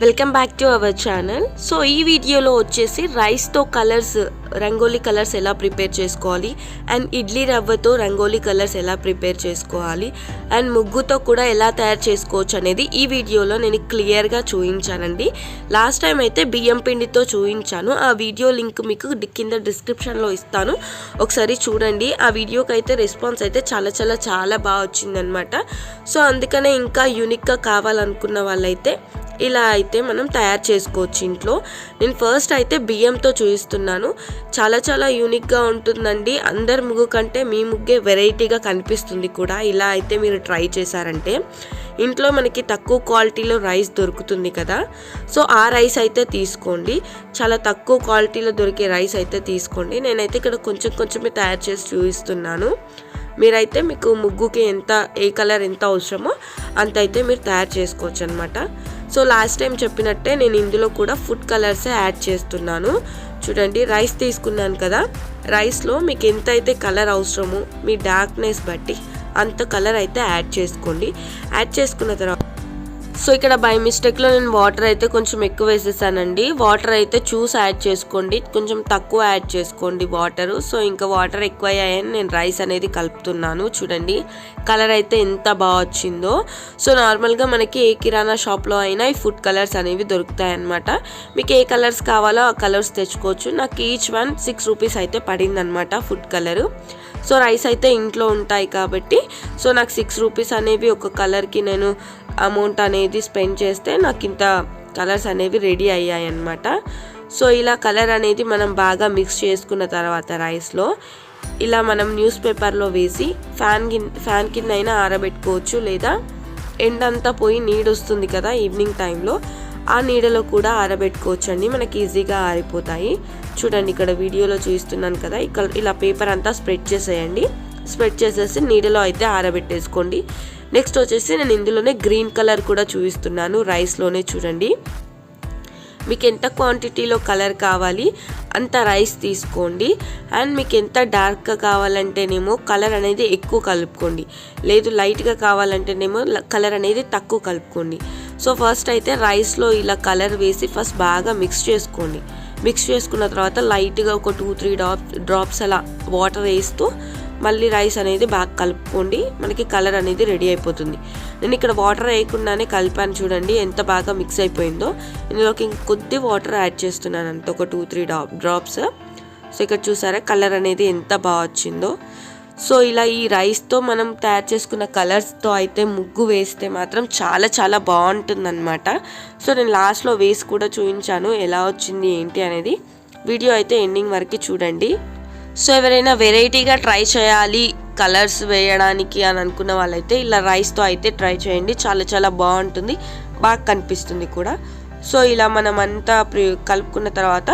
Welcome back to our channel so ఈ వీడియోలో వచ్చేసి రైస్తో కలర్స్ రంగోలీ కలర్స్ ఎలా ప్రిపేర్ చేసుకోవాలి? అండ్ ఇడ్లీ రవ్వతో రంగోలీ కలర్స్ ఎలా ప్రిపేర్ చేసుకోవాలి? అండ్ ముగ్గుతో కూడా ఎలా తయారు చేసుకోవచ్చు అనేది ఈ వీడియోలో నేను క్లియర్గా చూపించానండి. లాస్ట్ టైం అయితే బియ్యం పిండితో చూపించాను. ఆ వీడియో లింక్ మీకు కింద డిస్క్రిప్షన్లో ఇస్తాను. ఒకసారి చూడండి. ఆ వీడియోకి అయితే రెస్పాన్స్ అయితే చాలా చాలా చాలా బాగా వచ్చిందనమాట సో అందుకనే ఇంకా యూనిక్గా కావాలనుకున్న వాళ్ళైతే ఇలా అయితే మనం తయారు చేసుకోవచ్చు ఇంట్లో. నేను ఫస్ట్ అయితే బియ్యంతో చూపిస్తున్నాను చాలా చాలా యూనిక్గా ఉంటుందండి. అందరి ముగ్గు కంటే మీ ముగ్గే వెరైటీగా కనిపిస్తుంది కూడా. ఇలా అయితే మీరు ట్రై చేశారంటే ఇంట్లో మనకి తక్కువ క్వాలిటీలో రైస్ దొరుకుతుంది కదా. సో ఆ రైస్ అయితే తీసుకోండి. చాలా తక్కువ క్వాలిటీలో దొరికే రైస్ అయితే తీసుకోండి. నేనైతే ఇక్కడ కొంచెం కొంచెమే తయారు చేసి చూపిస్తున్నాను మీరైతే మీకు ముగ్గుకి ఎంత ఏ కలర్ ఎంత అవసరమో అంత అయితే మీరు తయారు చేసుకోవచ్చు అనమాట సో లాస్ట్ టైం చెప్పినట్టే నేను ఇందులో కూడా ఫుడ్ కలర్సే యాడ్ చేస్తున్నాను. చూడండి రైస్ తీసుకున్నాను కదా. రైస్లో మీకు ఎంత అయితే కలర్ అవసరమో మీ డార్క్నెస్ బట్టి అంత కలర్ అయితే యాడ్ చేసుకోండి. యాడ్ చేసుకున్న తర్వాత సో ఇక్కడ బై మిస్టేక్లో నేను వాటర్ అయితే కొంచెం ఎక్కువ వేసేసానండి. వాటర్ అయితే చూసి యాడ్ చేసుకోండి. కొంచెం తక్కువ యాడ్ చేసుకోండి వాటర్ సో ఇంకా వాటర్ ఎక్కువ అయ్యాయని నేను రైస్ అనేది కలుపుతున్నాను. చూడండి కలర్ అయితే ఎంత బాగా వచ్చిందో. సో నార్మల్గా మనకి ఏ కిరాణా షాప్లో అయినా ఈ ఫుడ్ కలర్స్ అనేవి దొరుకుతాయి అన్నమాట మీకు ఏ కలర్స్ కావాలో ఆ కలర్స్ తెచ్చుకోవచ్చు. నాకు ఈచ్ వన్ సిక్స్ రూపీస్ అయితే పడిందనమాట ఫుడ్ కలరు సో రైస్ అయితే ఇంట్లో ఉంటాయి కాబట్టి సో నాకు సిక్స్ రూపీస్ అనేవి ఒక కలర్కి నేను అమౌంట్ అనేది స్పెండ్ చేస్తే నాకు ఇంత కలర్స్ అనేవి రెడీ అయ్యాయి అన్నమాట సో ఇలా కలర్ అనేది మనం బాగా మిక్స్ చేసుకున్న తర్వాత రైస్లో ఇలా మనం న్యూస్ పేపర్లో వేసి ఫ్యాన్ కింద ఫ్యాన్ కింద అయినా ఆరబెట్టుకోవచ్చు లేదా ఎండంతా పోయి నీడొస్తుంది కదా ఈవినింగ్ టైంలో ఆ నీడలో కూడా ఆరబెట్టుకోవచ్చు అండి మనకి ఈజీగా ఆరిపోతాయి. చూడండి ఇక్కడ వీడియోలో చూపిస్తున్నాను కదా. ఇక్కడ ఇలా పేపర్ అంతా స్ప్రెడ్ చేసేయండి. స్ప్రెడ్ చేసేసి నీడలో అయితే ఆరబెట్టేసుకోండి. నెక్స్ట్ వచ్చేసి నేను ఇందులోనే గ్రీన్ కలర్ కూడా చూపిస్తున్నాను. రైస్లోనే చూడండి. మీకు ఎంత క్వాంటిటీలో కలర్ కావాలి అంత రైస్ తీసుకోండి. అండ్ మీకు ఎంత డార్క్గా కావాలంటేనేమో కలర్ అనేది ఎక్కువ కలుపుకోండి. లేదు లైట్గా కావాలంటేనేమో కలర్ అనేది తక్కువ కలుపుకోండి. సో ఫస్ట్ అయితే రైస్లో ఇలా కలర్ వేసి ఫస్ట్ బాగా మిక్స్ చేసుకోండి. మిక్స్ చేసుకున్న తర్వాత లైట్గా ఒక టూ త్రీ డ్రాప్స్ డ్రాప్స్ అలా వాటర్ వేస్తూ మళ్ళీ రైస్ అనేది బాగా కలుపుకోండి. మనకి కలర్ అనేది రెడీ అయిపోతుంది. నేను ఇక్కడ వాటర్ వేయకుండానే కలిపాను చూడండి ఎంత బాగా మిక్స్ అయిపోయిందో. ఇందులోకి ఇంకొద్ది వాటర్ యాడ్ చేస్తున్నాను అంత ఒక two three drop drops so ఇక్కడ చూసారా కలర్ అనేది ఎంత బాగా వచ్చిందో. సో ఇలా ఈ రైస్తో మనం తయారు చేసుకున్న కలర్స్తో అయితే ముగ్గు వేస్తే మాత్రం చాలా చాలా బాగుంటుందన్నమాట. సో నేను లాస్ట్లో వేసి కూడా చూపించాను ఎలా వచ్చింది ఏంటి అనేది. వీడియో అయితే ఎండింగ్ వరకు చూడండి. సో ఎవరైనా వెరైటీగా ట్రై చేయాలి కలర్స్ వేయడానికి అని అనుకున్న వాళ్ళైతే ఇలా రైస్తో అయితే ట్రై చేయండి. చాలా చాలా బాగుంటుంది. బాగా కనిపిస్తుంది కూడా. సో ఇలా మనం అంతా ప్రి కలుపుకున్న తర్వాత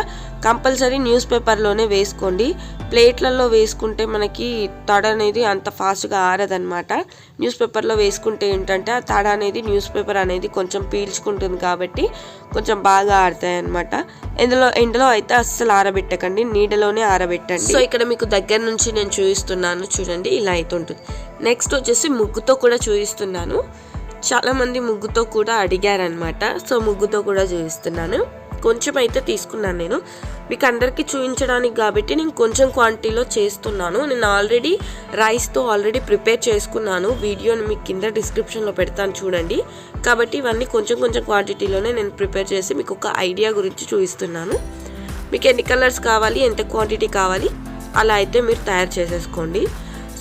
కంపల్సరీ న్యూస్ పేపర్లోనే వేసుకోండి. ప్లేట్లలో వేసుకుంటే మనకి తడ అనేది అంత ఫాస్ట్గా ఆరదనమాట న్యూస్ పేపర్లో వేసుకుంటే ఏంటంటే ఆ తడ అనేది న్యూస్ పేపర్ అనేది కొంచెం పీల్చుకుంటుంది కాబట్టి కొంచెం బాగా ఆరుతాయి అనమాట ఇందులో ఎండలో అయితే అస్సలు ఆరబెట్టకండి. నీడలోనే ఆరబెట్టండి. సో ఇక్కడ మీకు దగ్గర నుంచి నేను చూపిస్తున్నాను చూడండి ఇలా అయితే ఉంటుంది. నెక్స్ట్ వచ్చేసి ముగ్గుతో కూడా చూపిస్తున్నాను చాలామంది ముగ్గుతో కూడా అడిగారనమాట సో ముగ్గుతో కూడా చూపిస్తున్నాను కొంచెం అయితే తీసుకున్నాను నేను. మీకు అందరికీ చూపించడానికి కాబట్టి నేను కొంచెం క్వాంటిటీలో చేస్తున్నాను. నేను ఆల్రెడీ రైస్తో ఆల్రెడీ ప్రిపేర్ చేసుకున్నాను. వీడియోని మీకు కింద డిస్క్రిప్షన్లో పెడతాను చూడండి. కాబట్టి ఇవన్నీ కొంచెం కొంచెం క్వాంటిటీలోనే నేను ప్రిపేర్ చేసి మీకు ఒక ఐడియా గురించి చూపిస్తున్నాను. మీకు ఎన్ని కలర్స్ కావాలి ఎంత క్వాంటిటీ కావాలి అలా అయితే మీరు తయారు చేసేసుకోండి.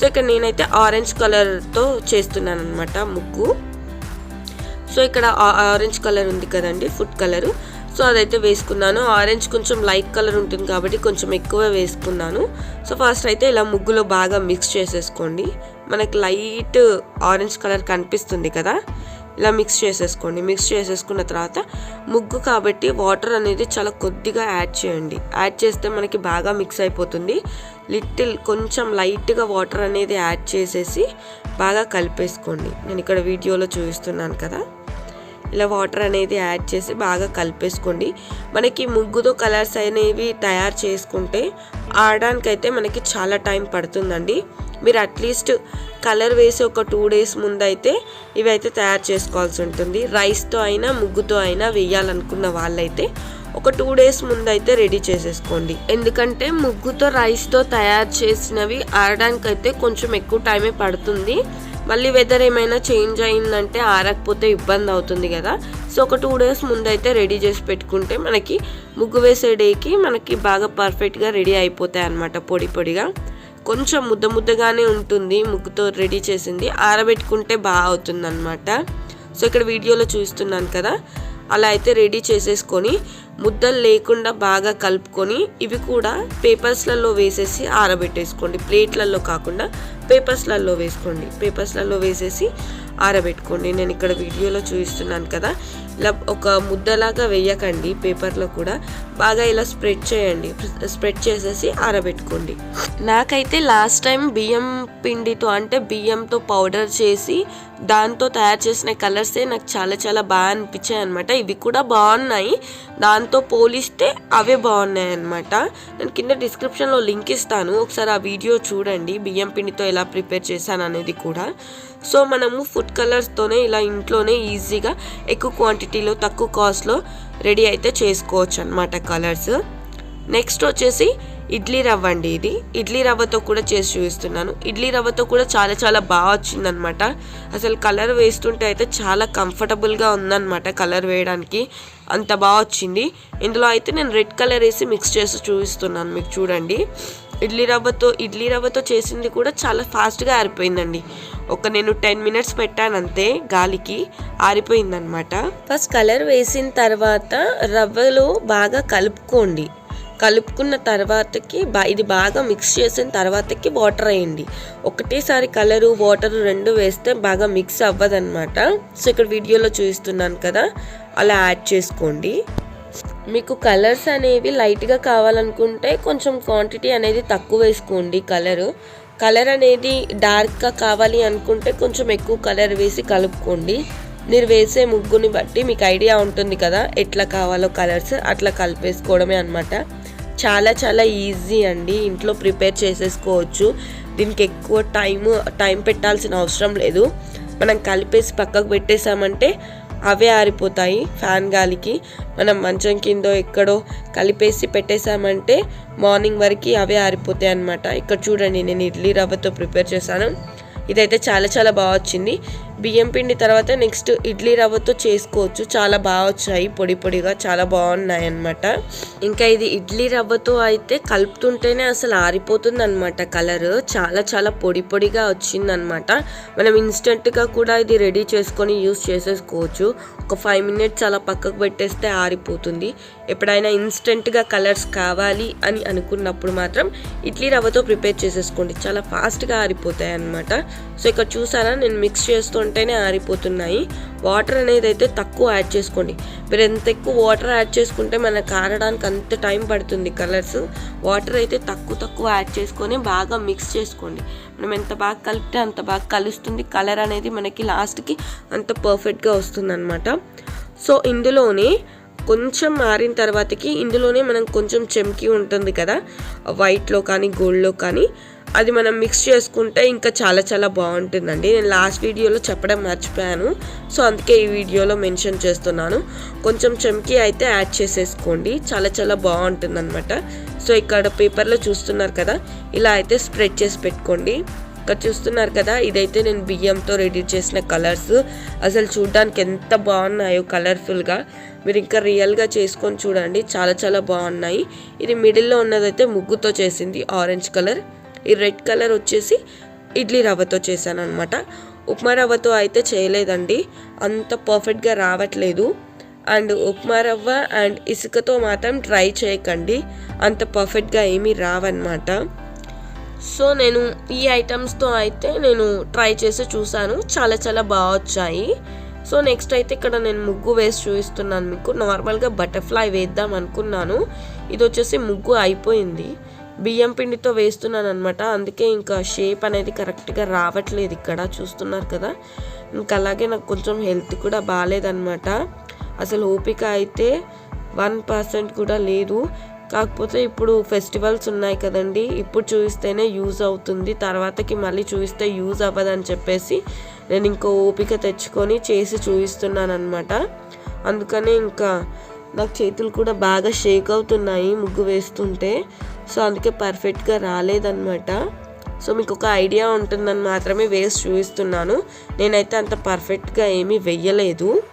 సో ఇక్కడ నేనైతే ఆరెంజ్ కలర్తో చేస్తున్నాను అనమాట ముగ్గు. సో ఇక్కడ ఆ- ఆరెంజ్ కలర్ ఉంది కదండి ఫుడ్ కలరు. సో అదైతే వేసుకున్నాను. ఆరెంజ్ కొంచెం లైట్ కలర్ ఉంటుంది కాబట్టి కొంచెం ఎక్కువ వేసుకున్నాను. సో ఫస్ట్ అయితే ఇలా ముగ్గులో బాగా మిక్స్ చేసేసుకోండి. మనకి లైట్ ఆరెంజ్ కలర్ కనిపిస్తుంది కదా? ఇలా మిక్స్ చేసేసుకోండి. మిక్స్ చేసేసుకున్న తర్వాత ముగ్గు కాబట్టి వాటర్ అనేది చాలా కొద్దిగా యాడ్ చేయండి. యాడ్ చేస్తే మనకి బాగా మిక్స్ అయిపోతుంది. లిటిల్ కొంచెం లైట్గా వాటర్ అనేది యాడ్ చేసేసి బాగా కలిపేసుకోండి. నేను ఇక్కడ వీడియోలో చూపిస్తున్నాను కదా? ఇలా వాటర్ అనేది యాడ్ చేసి బాగా కలిపేసుకోండి. మనకి ముగ్గుతో కలర్స్ అనేవి తయారు చేసుకుంటే ఆడడానికైతే మనకి చాలా టైం పడుతుందండి. మీరు అట్లీస్ట్ కలర్ వేసి ఒక టూ డేస్ ముందు అయితే ఇవైతే తయారు చేసుకోవాల్సి ఉంటుంది. రైస్తో అయినా ముగ్గుతో అయినా వేయాలనుకున్న వాళ్ళైతే ఒక టూ డేస్ ముందు అయితే రెడీ చేసేసుకోండి. ఎందుకంటే ముగ్గుతో రైస్తో తయారు చేసినవి ఆడడానికైతే కొంచెం ఎక్కువ టైమే పడుతుంది. మళ్ళీ వెదర్ ఏమైనా చేంజ్ అయిందంటే ఆరకపోతే ఇబ్బంది అవుతుంది కదా. సో ఒక టూ డేస్ ముందు అయితే రెడీ చేసి పెట్టుకుంటే మనకి ముగ్గు వేసే డేకి మనకి బాగా పర్ఫెక్ట్గా రెడీ అయిపోతాయి అన్నమాట పొడి పొడిగా. కొంచెం ముద్ద ముద్దగానే ఉంటుంది ముగ్గుతో రెడీ చేసింది. ఆరబెట్టుకుంటే బాగా అవుతుంది అనమాట సో ఇక్కడ వీడియోలో చూస్తున్నాను కదా. అలా అయితే రెడీ చేసేసుకొని ముద్దలు లేకుండా బాగా కలుపుకొని ఇవి కూడా పేపర్స్లలో వేసేసి ఆరబెట్టేసుకోండి. ప్లేట్లలో కాకుండా పేపర్స్లలో వేసుకోండి. పేపర్స్లలో వేసేసి ఆరబెట్టుకోండి. నేను ఇక్కడ వీడియోలో చూపిస్తున్నాను కదా. ఇలా ఒక ముద్దలాగా వేయకండి పేపర్లో కూడా. బాగా ఇలా స్ప్రెడ్ చేయండి. స్ప్రెడ్ చేసేసి ఆరబెట్టుకోండి. నాకైతే లాస్ట్ టైం బియ్యం పిండితో అంటే బియ్యంతో పౌడర్ చేసి దాంతో తయారు చేసిన కలర్సే నాకు చాలా చాలా బాగా అనిపించాయి అనమాట ఇవి కూడా బాగున్నాయి. దాంతో పోలిస్తే అవే బాగున్నాయి అనమాట నేను కింద డిస్క్రిప్షన్లో లింక్ ఇస్తాను. ఒకసారి ఆ వీడియో చూడండి. బియ్యం పిండితో ఎలా ప్రిపేర్ చేశాను అనేది కూడా. సో మనము ఫుడ్ కలర్స్తోనే ఇలా ఇంట్లోనే ఈజీగా ఎక్కువ క్వాంటిటీలో తక్కువ కాస్ట్లో రెడీ అయితే చేసుకోవచ్చు అనమాట కలర్స్. నెక్స్ట్ వచ్చేసి ఇడ్లీ రవ్వ అండి ఇది. ఇడ్లీ రవ్వతో కూడా చేసి చూపిస్తున్నాను. ఇడ్లీ రవ్వతో కూడా చాలా చాలా బాగా వచ్చిందనమాట అసలు కలర్ వేస్తుంటే అయితే చాలా కంఫర్టబుల్గా ఉందన్నమాట కలర్ వేయడానికి. అంత బాగా వచ్చింది. ఇందులో అయితే నేను రెడ్ కలర్ వేసి మిక్స్ చేసి చూపిస్తున్నాను మీకు చూడండి. ఇడ్లీ రవ్వతో ఇడ్లీ రవ్వతో చేసింది కూడా చాలా ఫాస్ట్గా ఆరిపోయిందండి. ఒక నేను టెన్ మినిట్స్ పెట్టాను అంతే గాలికి ఆరిపోయిందనమాట ఫస్ట్ కలర్ వేసిన తర్వాత రవ్వలో బాగా కలుపుకోండి. కలుపుకున్న తర్వాతకి బా ఇది బాగా మిక్స్ చేసిన తర్వాతకి వాటర్ వేయండి. ఒకటేసారి కలరు వాటర్ రెండు వేస్తే బాగా మిక్స్ అవ్వదన్నమాట. సో ఇక్కడ వీడియోలో చూపిస్తున్నాను కదా అలా యాడ్ చేసుకోండి. మీకు కలర్స్ అనేవి లైట్గా కావాలనుకుంటే కొంచెం క్వాంటిటీ అనేది తక్కువ వేసుకోండి కలరు. కలర్ అనేది డార్క్గా కావాలి అనుకుంటే కొంచెం ఎక్కువ కలర్ వేసి కలుపుకోండి. మీరు వేసే ముగ్గుని బట్టి మీకు ఐడియా ఉంటుంది కదా ఎట్లా కావాలో కలర్స్ అట్లా కలిపేసుకోవడమే అనమాట చాలా చాలా ఈజీ అండి. ఇంట్లో ప్రిపేర్ చేసేసుకోవచ్చు. దీనికి ఎక్కువ టైం టైం పెట్టాల్సిన అవసరం లేదు. మనం కలిపేసి పక్కకు పెట్టేసామంటే అవే ఆరిపోతాయి ఫ్యాన్ గాలికి. మనం మంచం కిందో ఎక్కడో కలిపేసి పెట్టేశామంటే మార్నింగ్ వరకు అవే ఆరిపోతాయి అనమాట ఇక్కడ చూడండి నేను ఇడ్లీ రవ్వతో ప్రిపేర్ చేశాను. ఇదైతే చాలా చాలా బాగా వచ్చింది. బియ్యం పిండి తర్వాత నెక్స్ట్ ఇడ్లీ రవ్వతో చేసుకోవచ్చు. చాలా బాగా వచ్చాయి. పొడి పొడిగా చాలా బాగున్నాయి అనమాట ఇంకా ఇది ఇడ్లీ రవ్వతో అయితే కలుపుతుంటేనే అసలు ఆరిపోతుంది అనమాట కలర్. చాలా చాలా పొడి పొడిగా వచ్చింది అనమాట మనం ఇన్స్టెంట్గా కూడా ఇది రెడీ చేసుకొని యూస్ చేసేసుకోవచ్చు. ఒక ఫైవ్ మినిట్స్ అలా పక్కకు పెట్టేస్తే ఆరిపోతుంది. ఎప్పుడైనా ఇన్స్టెంట్గా కలర్స్ కావాలి అని అనుకున్నప్పుడు మాత్రం ఇడ్లీ రవ్వతో ప్రిపేర్ చేసేసుకోండి. చాలా ఫాస్ట్గా ఆరిపోతాయి అనమాట సో ఇక్కడ చూసారా? నేను మిక్స్ ఉంటేనే ఆరిపోతున్నాయి. వాటర్ అనేది అయితే తక్కువ యాడ్ చేసుకోండి. మీరు ఎంత ఎక్కువ వాటర్ యాడ్ చేసుకుంటే మనకు కారడానికి అంత టైం పడుతుంది. కలర్స్ వాటర్ అయితే తక్కువ తక్కువ యాడ్ చేసుకొని బాగా మిక్స్ చేసుకోండి. మనం ఎంత బాగా కలిపితే అంత బాగా కలుస్తుంది. కలర్ అనేది మనకి లాస్ట్కి అంత పర్ఫెక్ట్గా వస్తుంది అనమాట సో ఇందులోనే కొంచెం మారిన తర్వాతకి ఇందులోనే మనం కొంచెం చెమ్కి ఉంటుంది కదా. వైట్లో కానీ గోల్డ్లో కానీ అది మనం మిక్స్ చేసుకుంటే ఇంకా చాలా చాలా బాగుంటుందండి. నేను లాస్ట్ వీడియోలో చెప్పడం మర్చిపోయాను. సో అందుకే ఈ వీడియోలో మెన్షన్ చేస్తున్నాను. కొంచెం చెమ్కి అయితే యాడ్ చేసేసుకోండి. చాలా చాలా బాగుంటుంది అనమాట సో ఇక్కడ పేపర్లో చూస్తున్నారు కదా? ఇలా అయితే స్ప్రెడ్ చేసి పెట్టుకోండి. ఇక్కడ చూస్తున్నారు కదా? ఇదైతే నేను బియ్యంతో రెడీ చేసిన కలర్స్ అసలు చూడడానికి ఎంత బాగున్నాయో కలర్ఫుల్గా మీరు ఇంకా రియల్గా చేసుకొని చూడండి. చాలా చాలా బాగున్నాయి. ఇది మిడిల్లో ఉన్నదైతే ముగ్గుతో చేసింది. ఆరెంజ్ కలర్ ఈ రెడ్ కలర్ వచ్చేసి ఇడ్లీ రవ్వతో చేశాను అనమాట ఉప్మా రవ్వతో అయితే చేయలేదండి. అంత పర్ఫెక్ట్గా రావట్లేదు. అండ్ ఉప్మా రవ్వ అండ్ ఇసుకతో మాత్రం ట్రై చేయకండి. అంత పర్ఫెక్ట్గా ఏమీ రావన్నమాట. సో నేను ఈ ఐటమ్స్తో అయితే నేను ట్రై చేసి చూశాను చాలా చాలా బాగా వచ్చాయి. సో నెక్స్ట్ అయితే ఇక్కడ నేను ముగ్గు వేసి చూపిస్తున్నాను మీకు. నార్మల్గా బటర్ఫ్లై వేద్దాం అనుకున్నాను. ఇది వచ్చేసి ముగ్గు అయిపోయింది. బియ్యం పిండితో వేస్తున్నాను అనమాట అందుకే ఇంకా షేప్ అనేది కరెక్ట్గా రావట్లేదు ఇక్కడ. చూస్తున్నారు కదా? ఇంకా అలాగే నాకు కొంచెం హెల్త్ కూడా బాగాలేదనమాట అసలు ఓపిక అయితే వన్ పర్సెంట్ కూడా లేదు. కాకపోతే ఇప్పుడు ఫెస్టివల్స్ ఉన్నాయి కదండి. ఇప్పుడు చూపిస్తేనే యూజ్ అవుతుంది. తర్వాతకి మళ్ళీ చూపిస్తే యూజ్ అవ్వదని చెప్పేసి నేను ఇంకో ఓపిక తెచ్చుకొని చేసి చూపిస్తున్నాను అనమాట అందుకనే ఇంకా నాకు చేతులు కూడా బాగా షేక్ అవుతున్నాయి ముగ్గు వేస్తుంటే. సో అందుకే పర్ఫెక్ట్గా రాలేదన్నమాట. సో మీకు ఒక ఐడియా ఉంటుందని మాత్రమే వేసి చూపిస్తున్నాను. నేనైతే అంత పర్ఫెక్ట్గా ఏమీ వెయ్యలేదు.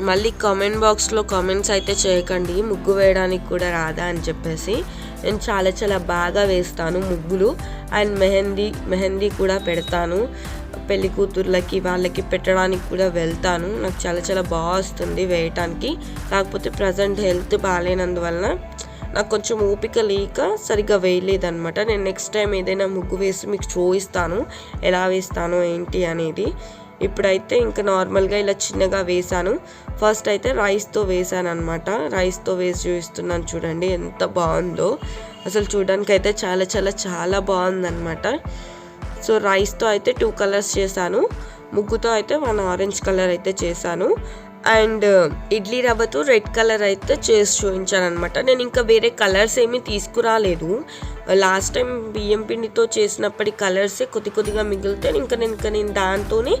మళ్ళీ కామెంట్ బాక్స్లో కామెంట్స్ అయితే చేయకండి ముగ్గు వేయడానికి కూడా రాదా అని చెప్పేసి. నేను చాలా చాలా బాగా వేస్తాను ముగ్గులు. అండ్ మెహందీ మెహందీ కూడా పెడతాను. పెళ్ళి కూతుర్లకి వాళ్ళకి పెట్టడానికి కూడా వెళ్తాను. నాకు చాలా చాలా బాగా వస్తుంది వేయటానికి. కాకపోతే ప్రజెంట్ హెల్త్ బాగాలేనందువలన నాకు కొంచెం ఓపిక లేక సరిగ్గా వేయలేదనమాట నేను నెక్స్ట్ టైం ఏదైనా ముగ్గు వేసి మీకు చూపిస్తాను. ఎలా వేస్తాను ఏంటి అనేది. ఇప్పుడైతే ఇంకా నార్మల్గా ఇలా చిన్నగా వేసాను ఫస్ట్ అయితే రైస్తో వేసాను అనమాట రైస్తో వేసి చూపిస్తున్నాను చూడండి ఎంత బాగుందో. అసలు చూడడానికి అయితే చాలా చాలా చాలా బాగుందన్నమాట. సో రైస్తో అయితే టూ కలర్స్ చేశాను. ముగ్గుతో అయితే వన్ ఆరెంజ్ కలర్ అయితే చేశాను. అండ్ ఇడ్లీ రవ్వతో రెడ్ కలర్ అయితే చేసి చూపించాను అనమాట నేను ఇంకా వేరే కలర్స్ ఏమీ తీసుకురాలేదు. లాస్ట్ టైం బియ్యం పిండితో చేసినప్పటి కలర్సే కొద్ది కొద్దిగా మిగిలితే ఇంకా నేను ఇంకా నేను దాంతోనే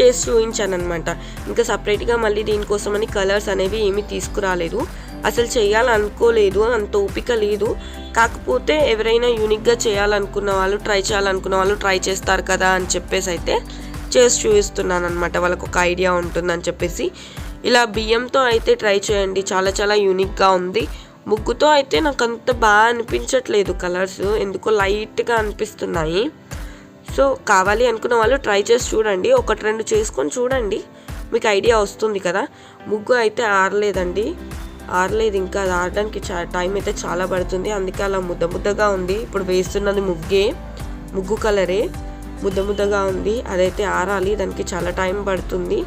చేసి చూపించాను అనమాట ఇంకా సపరేట్గా మళ్ళీ దీనికోసమని కలర్స్ అనేవి ఏమీ తీసుకురాలేదు. అసలు చేయాలనుకోలేదు అంత ఓపిక లేదు. కాకపోతే ఎవరైనా యూనిక్గా చేయాలనుకున్న వాళ్ళు ట్రై చేయాలనుకున్న వాళ్ళు ట్రై చేస్తారు కదా అని చెప్పేసి అయితే చేసి చూపిస్తున్నాను అనమాట వాళ్ళకు ఒక ఐడియా ఉంటుందని చెప్పేసి. ఇలా బియ్యంతో అయితే ట్రై చేయండి. చాలా చాలా యూనిక్గా ఉంది. ముగ్గుతో అయితే నాకు అంత బాగా అనిపించట్లేదు కలర్స్. ఎందుకో లైట్గా అనిపిస్తున్నాయి. సో కావాలి అనుకున్న వాళ్ళు ట్రై చేసి చూడండి. ఒకటి రెండు చేసుకొని చూడండి. మీకు ఐడియా వస్తుంది కదా. ముగ్గు అయితే ఆరలేదండి. ఆరలేదు ఇంకా. అది ఆడడానికి చా టైం అయితే చాలా పడుతుంది. అందుకే అలా ముద్ద ముద్దగా ఉంది. ఇప్పుడు వేస్తున్నది ముగ్గే. ముగ్గు కలరే. ముద్ద ముద్దగా ఉంది. అదైతే ఆరాలి. దానికి చాలా టైం పడుతుంది.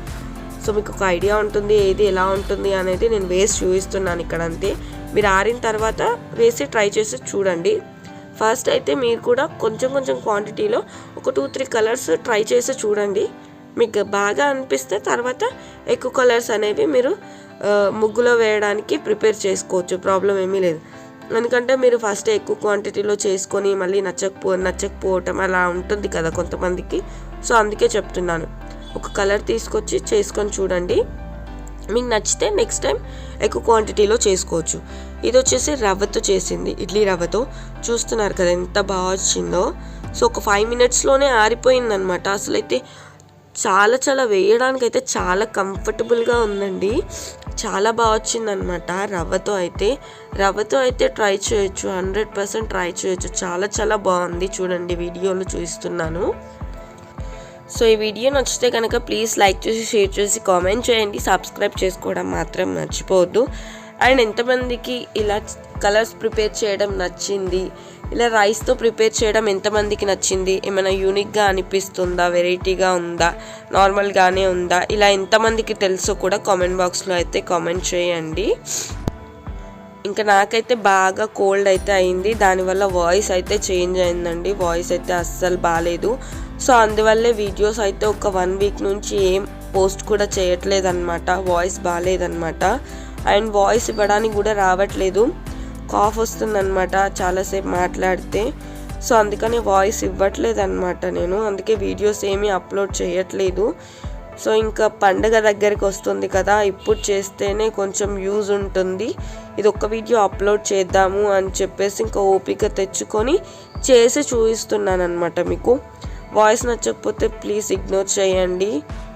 సో మీకు ఒక ఐడియా ఉంటుంది. ఏది ఎలా ఉంటుంది అనేది నేను వేసి చూపిస్తున్నాను ఇక్కడ అంతే మీరు ఆరిన తర్వాత వేసి ట్రై చేసి చూడండి. ఫస్ట్ అయితే మీరు కూడా కొంచెం కొంచెం క్వాంటిటీలో ఒక టూ త్రీ కలర్స్ ట్రై చేసి చూడండి. మీకు బాగా అనిపిస్తే తర్వాత ఎక్కువ కలర్స్ అనేవి మీరు ముగ్గులో వేయడానికి ప్రిపేర్ చేసుకోవచ్చు. ప్రాబ్లం ఏమీ లేదు. ఎందుకంటే మీరు ఫస్ట్ ఎక్కువ క్వాంటిటీలో చేసుకొని మళ్ళీ నచ్చకపో నచ్చకపోవటం అలా ఉంటుంది కదా కొంతమందికి. సో అందుకే చెప్తున్నాను. ఒక కలర్ తీసుకొచ్చి చేసుకొని చూడండి. మీకు నచ్చితే నెక్స్ట్ టైం ఎక్కువ క్వాంటిటీలో చేసుకోవచ్చు. ఇది వచ్చేసి రవ్వతో చేసింది ఇడ్లీ రవ్వతో. చూస్తున్నారు కదా ఎంత బాగా వచ్చిందో. సో ఒక ఫైవ్ మినిట్స్లోనే ఆరిపోయింది అనమాట అసలు అయితే చాలా చాలా వేయడానికి అయితే చాలా కంఫర్టబుల్గా ఉందండి. చాలా బాగా వచ్చిందనమాట రవ్వతో అయితే. రవ్వతో అయితే ట్రై చేయొచ్చు హండ్రెడ్ పర్సెంట్ ట్రై చేయొచ్చు. చాలా చాలా బాగుంది చూడండి వీడియోలో చూస్తున్నాను సో ఈ వీడియో నచ్చితే కనుక ప్లీజ్ లైక్ చేసి షేర్ చేసి కామెంట్ చేయండి. సబ్స్క్రైబ్ చేసుకోవడం మాత్రం మర్చిపోవద్దు. అండ్ ఎంతమందికి ఇలా కలర్స్ ప్రిపేర్ చేయడం నచ్చింది ఇలా రైస్తో ప్రిపేర్ చేయడం ఎంతమందికి నచ్చింది? ఏమైనా యూనిక్గా అనిపిస్తుందా? వెరైటీగా ఉందా? నార్మల్గానే ఉందా? ఇలా ఎంతమందికి తెలుసో కూడా కామెంట్ బాక్స్లో అయితే కామెంట్ చేయండి. ఇంకా నాకైతే బాగా కోల్డ్ అయితే అయింది. దానివల్ల వాయిస్ అయితే చేంజ్ అయిందండి. వాయిస్ అయితే అస్సలు బాగాలేదు సో అందువల్లే వీడియోస్ అయితే ఒక వన్ వీక్ నుంచి ఏం పోస్ట్ కూడా చేయట్లేదు అనమాట వాయిస్ బాగాలేదనమాట అండ్ వాయిస్ ఇవ్వడానికి కూడా రావట్లేదు. కాఫ్ వస్తుందన్నమాట చాలాసేపు మాట్లాడితే. సో అందుకని వాయిస్ ఇవ్వట్లేదు అనమాట నేను. అందుకే వీడియోస్ ఏమీ అప్లోడ్ చేయట్లేదు. సో ఇంకా పండగ దగ్గరికి వస్తుంది కదా ఇప్పుడు చేస్తేనే కొంచెం యూజ్ ఉంటుంది. ఇది ఒక్క వీడియో అప్లోడ్ చేద్దాము అని చెప్పేసి ఇంకా ఓపిక తెచ్చుకొని చేసి చూపిస్తున్నాను అనమాట మీకు. వాయిస్ నచ్చకపోతే ప్లీజ్ ఇగ్నోర్ చేయండి.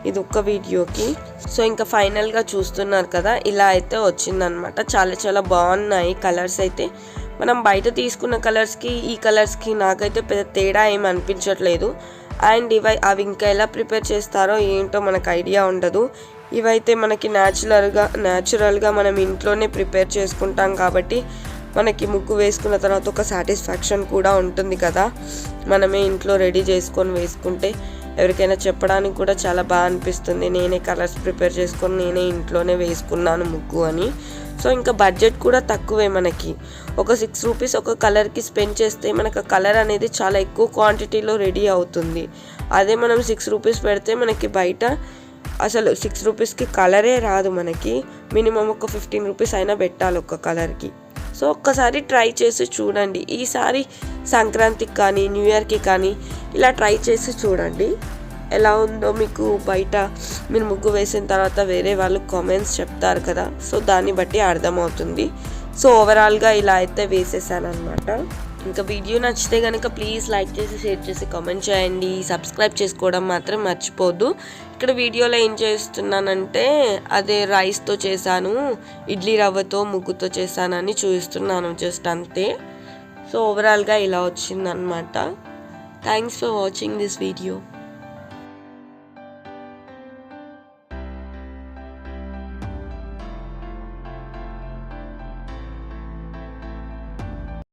ఇది ఒక్క వీడియోకి. సో ఇంకా ఫైనల్గా చూస్తున్నారు కదా ఇలా అయితే వచ్చిందనమాట చాలా చాలా బాగున్నాయి కలర్స్ అయితే. మనం బయట తీసుకున్న కలర్స్కి ఈ కలర్స్కి నాకైతే పెద్ద తేడా ఏమి అనిపించట్లేదు. అండ్ ఇవి అవి ఇంకా ఎలా ప్రిపేర్ చేస్తారో ఏంటో మనకు ఐడియా ఉండదు. ఇవైతే మనకి న్యాచురల్గా న్యాచురల్గా మనం ఇంట్లోనే ప్రిపేర్ చేసుకుంటాం కాబట్టి మనకి ముగ్గు వేసుకున్న తర్వాత ఒక సాటిస్ఫాక్షన్ కూడా ఉంటుంది కదా. మనమే ఇంట్లో రెడీ చేసుకొని వేసుకుంటే. ఎవరికైనా చెప్పడానికి కూడా చాలా బాగా అనిపిస్తుంది. నేనే కలర్స్ ప్రిపేర్ చేసుకొని నేనే ఇంట్లోనే వేసుకున్నాను ముగ్గు అని. సో ఇంకా బడ్జెట్ కూడా తక్కువే మనకి. ఒక సిక్స్ రూపీస్ ఒక కలర్కి స్పెండ్ చేస్తే మనకు కలర్ అనేది చాలా ఎక్కువ క్వాంటిటీలో రెడీ అవుతుంది. అదే మనం సిక్స్ రూపీస్ పెడితే మనకి బయట అసలు సిక్స్ రూపీస్కి కలరే రాదు మనకి. మినిమం ఒక ఫిఫ్టీన్ రూపీస్ అయినా పెట్టాలి ఒక కలర్కి సో ఒక్కసారి ట్రై చేసి చూడండి. ఈసారి సంక్రాంతికి కానీ న్యూ ఇయర్కి కానీ ఇలా ట్రై చేసి చూడండి. ఎలా ఉందో మీకు బయట మీరు ముగ్గు వేసిన తర్వాత వేరే వాళ్ళు కామెంట్స్ చెప్తారు కదా. సో దాన్ని బట్టి అర్థమవుతుంది. సో ఓవరాల్గా ఇలా అయితే వేసేసాను అనమాట ఇంకా వీడియో నచ్చితే కనుక ప్లీజ్ లైక్ చేసి షేర్ చేసి కామెంట్ చేయండి. సబ్స్క్రైబ్ చేసుకోవడం మాత్రం మర్చిపోద్దు ఇక్కడ వీడియోలో ఏం చేస్తున్నానంటే అదే రైస్తో చేశాను ఇడ్లీ రవ్వతో ముగ్గుతో చేశానని చూపిస్తున్నాను జస్ట్ అంతే. సో ఓవరాల్గా ఇలా వచ్చిందనమాట thanks for watching this video